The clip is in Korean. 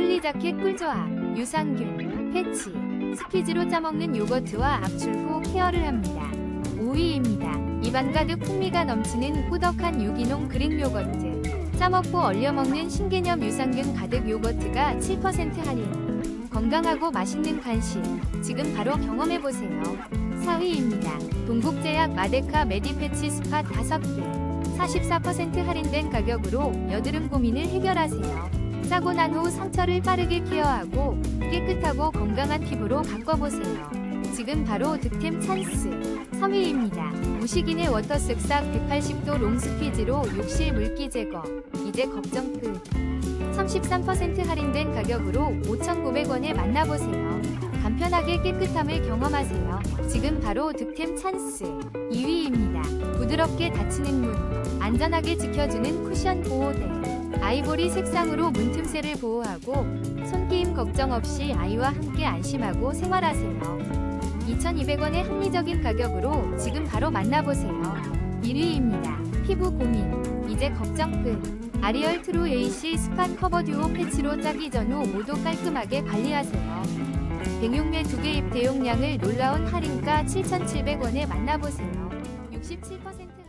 플리자켓 꿀조합, 유산균, 패치, 스퀴즈로 짜먹는 요거트와 압출 후 케어를 합니다. 5위입니다. 입안 가득 풍미가 넘치는 꾸덕한 유기농 그릭 요거트. 짜먹고 얼려 먹는 신개념 유산균 가득 요거트가 7% 할인. 건강하고 맛있는 간식. 지금 바로 경험해보세요. 4위입니다. 동국제약 마데카 메디패치 스팟 5개. 44% 할인된 가격으로 여드름 고민을 해결하세요. 짜고 난 후 상처를 빠르게 케어하고 깨끗하고 건강한 피부로 바꿔보세요. 지금 바로 득템 찬스. 3위입니다. 무식인의 워터 쓱싹 180도 롱스퀴즈로 욕실 물기 제거. 이제 걱정 끝. 33% 할인된 가격으로 5,900원에 만나보세요. 간편하게 깨끗함을 경험하세요. 지금 바로 득템 찬스. 2위입니다. 부드럽게 닫히는 문. 안전하게 지켜주는 쿠션 보호대. 아이보리 색상으로 문틈새를 보호하고 손기임 걱정 없이 아이와 함께 안심하고 생활하세요. 2,200원의 합리적인 가격으로 지금 바로 만나보세요. 1위입니다. 피부 고민. 이제 걱정 끝. 아리얼 트루 AC 스팟 커버 듀오 패치로 짜기 전후 모두 깔끔하게 관리하세요. 백용매 2개 입 대용량을 놀라운 할인가 7,700원에 만나보세요. 67%